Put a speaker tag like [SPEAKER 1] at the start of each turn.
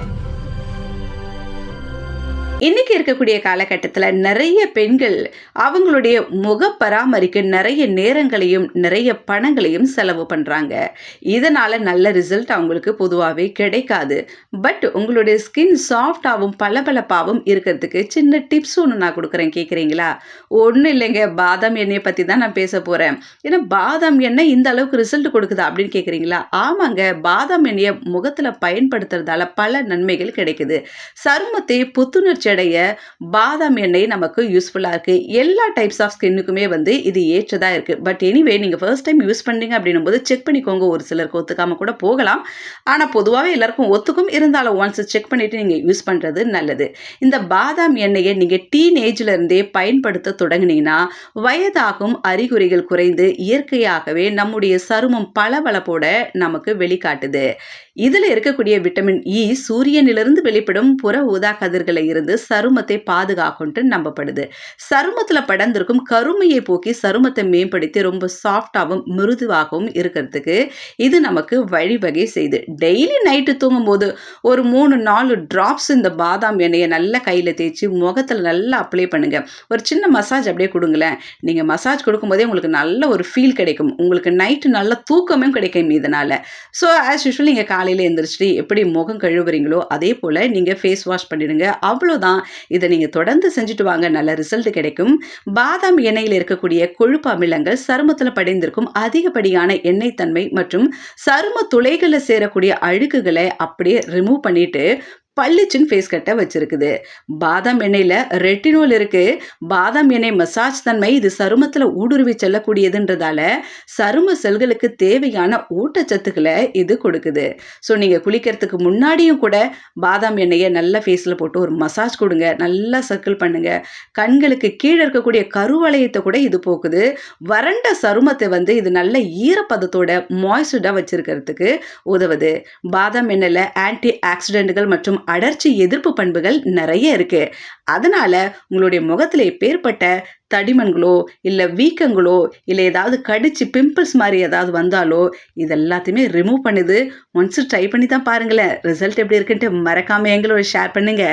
[SPEAKER 1] Thank you. இன்னைக்கு இருக்கக்கூடிய காலகட்டத்தில் நிறைய பெண்கள் அவங்களுடைய முக பராமரிக்க நிறைய நேரங்களையும் நிறைய பணங்களையும் செலவு பண்ணுறாங்க இதனால் நல்ல ரிசல்ட் அவங்களுக்கு பொதுவாகவே கிடைக்காது. பட் உங்களுடைய ஸ்கின் சாஃப்டாகவும் பளபளப்பாகவும் இருக்கிறதுக்கு சின்ன டிப்ஸ் ஒன்று நான் கொடுக்குறேன். கேட்குறீங்களா ஒன்றும் இல்லைங்க. பாதாம் எண்ணெயை பற்றி தான் நான் பேச போகிறேன் ஏன்னா பாதாம் எண்ணெய் இந்த அளவுக்கு ரிசல்ட் கொடுக்குதா அப்படின்னு கேட்குறீங்களா ஆமாங்க. பாதாம் எண்ணெயை முகத்தில் பயன்படுத்துறதால பல நன்மைகள் கிடைக்குது. சருமத்தை புத்துணர்ச்சி அடைய பாதாம் எண்ணெய் நமக்கு யூஸ்ஃபுல்லாக இருக்குது எல்லா டைப்ஸ் ஆஃப் ஸ்கின்னுக்குமே வந்து இது ஏற்றதாக இருக்குது பட் எனிவே நீங்கள் ஃபர்ஸ்ட் டைம் யூஸ் பண்ணுறீங்க அப்படின்னும் போது செக் பண்ணிக்கோங்க. ஒரு சிலருக்கு ஒத்துக்காமல் கூட போகலாம். ஆனால் பொதுவாகவே எல்லாருக்கும் ஒத்துக்கும். இருந்தாலும் ஒன்ஸ் செக் பண்ணிவிட்டு நீங்கள் யூஸ் பண்ணுறது நல்லது. இந்த பாதாம் எண்ணெயை நீங்கள் டீன் ஏஜ்லேருந்தே பயன்படுத்த தொடங்கினீங்கன்னா வயதாகும் அறிகுறிகள் குறைந்து இயற்கையாகவே நம்முடைய சருமம் பளபளப்போட நமக்கு வெளிக்காட்டுது. இதில் இருக்கக்கூடிய விட்டமின் இ e சூரியனிலிருந்து வெளிப்படும் புற ஊதா கதிர்களை இருந்து சருமத்தை பாதுகாக்கும்ட்டு நம்பப்படுது. சருமத்தில் படர்ந்திருக்கும் கருமையை போக்கி சருமத்தை மேம்படுத்தி ரொம்ப சாஃப்டாகவும் மிருதுவாகவும் இருக்கிறதுக்கு இது நமக்கு வழிவகை செய்யுது டெய்லி நைட்டு தூங்கும்போது ஒரு மூணு நாலு ட்ராப்ஸ் இந்த பாதாம் எண்ணெயை நல்லா கையில் தேய்ச்சி முகத்தில் நல்லா அப்ளை பண்ணுங்க. ஒரு சின்ன மசாஜ் அப்படியே கொடுங்களேன். நீங்கள் மசாஜ் கொடுக்கும்போதே உங்களுக்கு நல்ல ஒரு ஃபீல் கிடைக்கும். உங்களுக்கு நைட்டு நல்ல தூக்கமும் கிடைக்கும் இதனால். ஸோ ஆஸ் யூஷுவல் நீங்கள் காலையில் எழுந்திரிச்சிட்டு எப்படி முகம் கழுவுறீங்களோ அதே போல் நீங்கள் ஃபேஸ் வாஷ் பண்ணிடுங்க. அவ்வளோதான் இதை நீங்கள் தொடர்ந்து செஞ்சுட்டு வாங்க. நல்ல ரிசல்ட் கிடைக்கும். பாதாம் எண்ணெயில் இருக்கக்கூடிய கொழுப்பு அமிலங்கள் சருமத்தில் படைந்திருக்கும். அதிகப்படியான எண்ணெய் தன்மை மற்றும் சரும துளைகளில் சேரக்கூடிய அழுக்குகளை அப்படியே ரிமூவ் பண்ணிட்டு பளிச்சுன்னு ஃபேஸ் கட்டை வச்சிருக்குது. பாதாம் எண்ணெயில் ரெட்டினோல் இருக்குது பாதாம் எண்ணெய் மசாஜ் தன்மை இது சருமத்தில் ஊடுருவி செல்லக்கூடியதுன்றதால சரும செல்களுக்கு தேவையான ஊட்டச்சத்துக்களை இது கொடுக்குது. ஸோ நீங்கள் குளிக்கிறதுக்கு முன்னாடியும் கூட பாதாம் எண்ணெயை நல்லா ஃபேஸில் போட்டு ஒரு மசாஜ் கொடுங்க. நல்லா சர்க்கிள் பண்ணுங்க. கண்களுக்கு கீழே இருக்கக்கூடிய கருவளையத்தை கூட இது போக்குது. வறண்ட சருமத்தை வந்து இது நல்ல ஈரப்பதத்தோட மாய்ஸ்டராக வச்சிருக்கிறதுக்கு உதவுது. பாதாம் எண்ணெயில் ஆன்டி ஆக்சிடென்ட்கள் மற்றும் அடர்ச்சி எதிர்ப்பு பண்புகள் நிறைய இருக்கு. அதனால உங்களுடைய முகத்தில் எப்பேற்பட்ட தடிமன்களோ இல்லை வீக்கங்களோ இல்லை ஏதாவது கடிச்சு பிம்பிள்ஸ் மாதிரி ஏதாவது வந்தாலோ இது எல்லாத்தையுமே ரிமூவ் பண்ணுது. ஒன்ஸ் ட்ரை பண்ணி தான் பாருங்களேன். ரிசல்ட் எப்படி இருக்குன்ட்டு மறக்காம எங்களோட ஷேர் பண்ணுங்க.